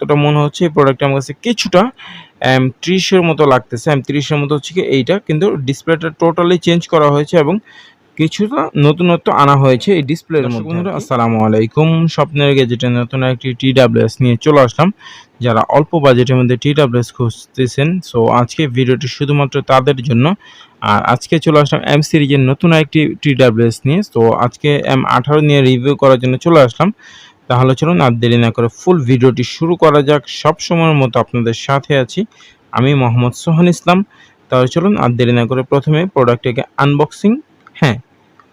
যতটা মনে হচ্ছে এই প্রোডাক্টটা আমার কাছে কিছুটা এম ত্রিশের মতো লাগতেছে। এম ত্রিশের মতো হচ্ছে কি এইটা কিন্তু ডিসপ্লেটা টোটালি চেঞ্জ করা হয়েছে এবং কিছুটা নতুনত্ব আনা হয়েছে এই ডিসপ্লের মধ্যে আসসালামু আলাইকুম স্বপ্নের গেজেটের নতুন একটি টি ডাব্লিউএস নিয়ে চলে আসলাম। যারা অল্প বাজেটের মধ্যে টি ডাব্লিউএস খুঁজতেছেন সো আজকে ভিডিওটি শুধুমাত্র তাদের জন্য। আর আজকে চলে আসলাম এম সিরিজের নতুন একটি টি ডাব্লিউএস নিয়ে তো আজকে এম আঠারো নিয়ে রিভিউ করার জন্য চলে আসলাম। তাহলে চলুন আর দেরি না করে ফুল ভিডিওটি শুরু করা যাক। সব সময়ের মতো আপনাদের সাথে আছি আমি মোহাম্মদ সোহান ইসলাম। তাহলে চলুন আর দেরি না করে প্রথমে প্রোডাক্টটিকে আনবক্সিং হ্যাঁ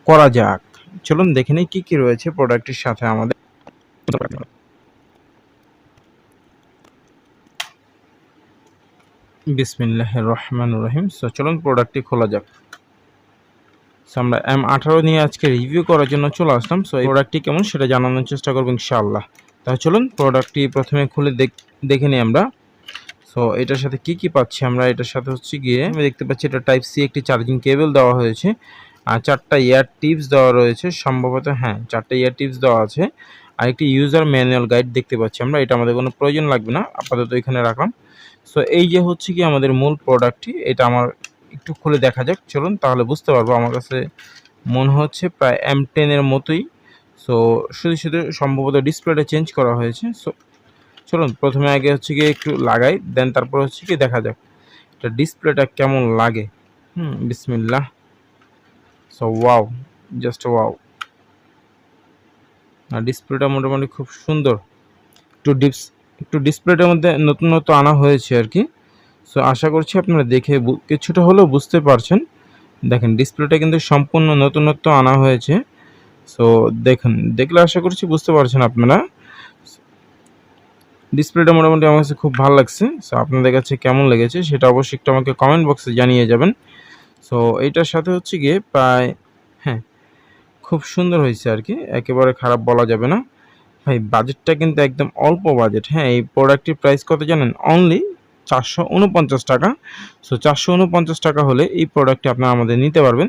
করা যাক। চলুন দেখে নিই কী কী রয়েছে প্রোডাক্টের সাথে আমাদের। বিসমিল্লাহ রহমান রহিম। সো চলুন প্রোডাক্টটি খোলা যাক। সো আমরা এম আঠারো নিয়ে আজকে রিভিউ করার জন্য চলে আসলাম। সো এই প্রোডাক্টটি কেমন সেটা জানানোর চেষ্টা করব ইনশাআল্লাহ। তাহলে চলুন প্রোডাক্টটি প্রথমে খুলে দেখ- নিই আমরা। সো এটার সাথে কি কি পাচ্ছি আমরা? এটার সাথে হচ্ছে গিয়ে আমি দেখতে পাচ্ছি এটা টাইপ সি একটি চার্জিং কেবল দেওয়া হয়েছে। আর চারটা ইয়ার টিপস দেওয়া রয়েছে। সম্ভবত হ্যাঁ চারটা ইয়ার টিপস দেওয়া আছে। আর একটি ইউজার ম্যানুয়াল গাইড দেখতে পাচ্ছি আমরা। এটা আমাদের কোনো প্রয়োজন লাগবে না। আপাতত এখানে রাখলাম। সো এই যে হচ্ছে কি আমাদের মূল প্রোডাক্টটি এটা আমার একটু খুলে দেখা যাক। চলুন, তাহলে বুঝতে পারব আমার কাছে মনে হচ্ছে প্রায় এম টেনের মতোই। সো শুধু শুধু সম্ভবত ডিসপ্লেটা চেঞ্জ করা হয়েছে। সো চলুন, প্রথমে আগে হচ্ছে গিয়ে একটু লাগাই দেন তারপর হচ্ছে গিয়ে দেখা যাক এটা ডিসপ্লেটা কেমন লাগে। হুম, বিসমিল্লাহ। সো ওয়াও জাস্ট ওয়াও আর ডিসপ্লেটা মোটামুটি খুব সুন্দর। একটু ডিপস, একটু ডিসপ্লেটার মধ্যে নতুনত্ব আনা হয়েছে আর কি। সো আশা করছি আপনারা দেখে কিছুটা হলেও বুঝতে পারছেন। দেখেন ডিসপ্লেটা কিন্তু সম্পূর্ণ নতুনত্ব আনা হয়েছে। সো দেখেন, দেখলে আশা করছি বুঝতে পারছেন আপনারা। ডিসপ্লেটা মোটামুটি আমার কাছে খুব ভালো লাগছে। সো আপনাদের কাছে কেমন লেগেছে সেটা অবশ্যই একটু আমাকে কমেন্ট বক্সে জানিয়ে যাবেন। সো এইটার সাথে হচ্ছে গিয়ে প্রায় হ্যাঁ খুব সুন্দর হয়েছে আর কি। একেবারে খারাপ বলা যাবে না। ভাই বাজেটটা কিন্তু একদম অল্প বাজেট হ্যাঁ এই প্রোডাক্টটির প্রাইস কত জানেন? অনলি চারশো উনপঞ্চাশ টাকা। সো চারশো উনপঞ্চাশ টাকা হলে এই প্রোডাক্টটি আপনারা আমাদের নিতে পারবেন।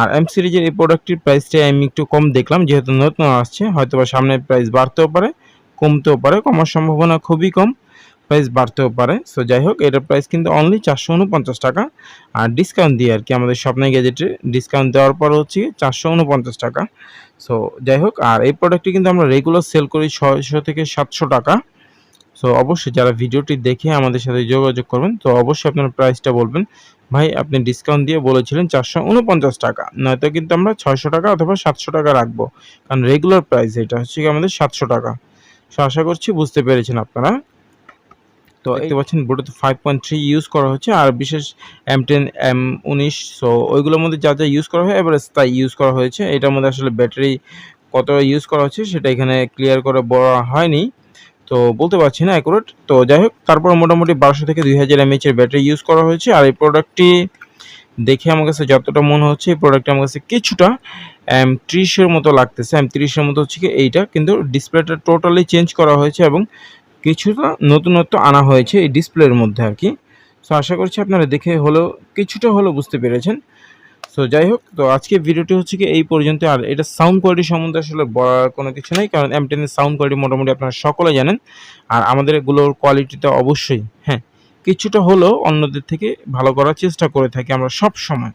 আর এম সিরিজের এই প্রোডাক্টটির প্রাইসটা আমি একটু কম দেখলাম, যেহেতু নতুন আসছে হয়তো বা সামনে প্রাইস বাড়তেও পারে, কমতেও পারে, কমার সম্ভাবনা খুবই কম প্রাইস বাড়তেও পারে। সো যাই হোক, এটার প্রাইস কিন্তু অনলি চারশো উনপঞ্চাশ টাকা। আর ডিসকাউন্ট দিয়ে আর কি, আমাদের স্বপ্নে গ্যাজেটে ডিসকাউন্ট দেওয়ার পর হচ্ছে চারশো উনপঞ্চাশ টাকা। সো যাই হোক, আর এই প্রোডাক্টটি কিন্তু আমরা রেগুলার সেল করি ছয়শো থেকে সাতশো টাকা। সো অবশ্যই যারা ভিডিওটি দেখে আমাদের সাথে যোগাযোগ করবেন তো অবশ্যই আপনার প্রাইসটা বলবেন। ভাই আপনি ডিসকাউন্ট দিয়ে বলেছিলেন চারশো উনপঞ্চাশ টাকা। নয়তো কিন্তু আমরা ছয়শো টাকা অথবা সাতশো টাকা রাখব। কারণ রেগুলার প্রাইস এটা হচ্ছে কি আমাদের সাতশো টাকা। সো আশা করছি বুঝতে পেরেছেন আপনারা। তো দেখতে পাচ্ছেন Bluetooth five point three use করা হচ্ছে আর বিশেষ এম টেন এম উনিশ সো ওইগুলোর মধ্যে যা যা ইউজ করা হয় এবারে তাই ইউজ করা হয়েছে। এটার মধ্যে আসলে ব্যাটারি কতটা ইউজ করা হচ্ছে সেটা এখানে ক্লিয়ার করে বলা হয়নি। তো বলতে পারছি না অ্যাকুরেট তো যাই হোক, তারপর মোটামুটি বারোশো থেকে দুই হাজার এমএচের ব্যাটারি ইউজ করা হয়েছে। আর এই প্রোডাক্টটি দেখে আমার কাছে যতটা মনে হচ্ছে, এই প্রোডাক্টটি আমার কাছে কিছুটা, এম, ত্রিশের মতো লাগতেছে। এম, ত্রিশের মতো হচ্ছে কি এইটা, কিন্তু ডিসপ্লেটা টোটালি চেঞ্জ করা হয়েছে এবং কিছুটা নতুনত্ব আনা হয়েছে এই ডিসপ্লের মধ্যে আর কি। সো আশা করছি আপনারা দেখে হলেও, কিছুটা হলেও বুঝতে পেরেছেন। সো যাই হোক, তো আজকে ভিডিওটি হচ্ছে কি এই পর্যন্ত। আর এটা সাউন্ড কোয়ালিটি সম্বন্ধে আসলে বলার কোনো কিছু নেই, কারণ এম টেনের সাউন্ড কোয়ালিটি মোটামুটি আপনারা সকলে জানেন। আর আমাদের এগুলোর কোয়ালিটিটা অবশ্যই হ্যাঁ কিছুটা হলেও অন্যদের থেকে ভালো করার চেষ্টা করে থাকি আমরা সব সময়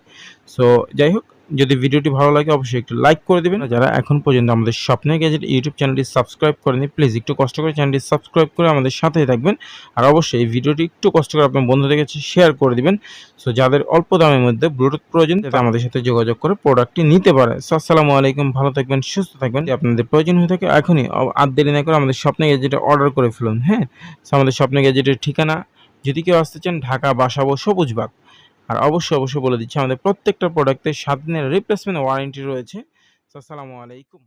সো যাই হোক যদি ভিডিওটি ভালো লাগে, অবশ্যই একটু লাইক করে দেবেন। যারা এখন পর্যন্ত আমাদের স্বপ্নের গ্যাজেট ইউটিউব চ্যানেলটি সাবস্ক্রাইব করেনি প্লিজ একটু কষ্ট করে চ্যানেলটি সাবস্ক্রাইব করে আমাদের সাথেই থাকবেন। আর অবশ্যই এই ভিডিওটি একটু কষ্ট করে আপনার বন্ধুদের কাছে শেয়ার করে দিবেন। সো যাদের অল্প দামের মধ্যে ব্লুটুথ প্রয়োজন, তারা আমাদের সাথে যোগাযোগ করে প্রোডাক্টটি নিতে পারে। সো আসসালামু আলাইকুম, ভালো থাকবেন, সুস্থ থাকবেন। আপনাদের প্রয়োজন হয়ে থাকে, এখনই আর দেরি না করে আমাদের স্বপ্নে গ্যাজেটে অর্ডার করে ফেলুন হ্যাঁ? সো আমাদের স্বপ্নে গ্যাজেটের ঠিকানা, যদি কেউ আসতে চান, ঢাকা, বাসাবো, সবুজবাগ। আর অবশ্যই অবশ্যই বলে দিচ্ছি, আমাদের প্রত্যেকটা প্রোডাক্টের সাত দিনের রিপ্লেসমেন্ট ওয়ারেন্টি রয়েছে। আসসালামু আলাইকুম।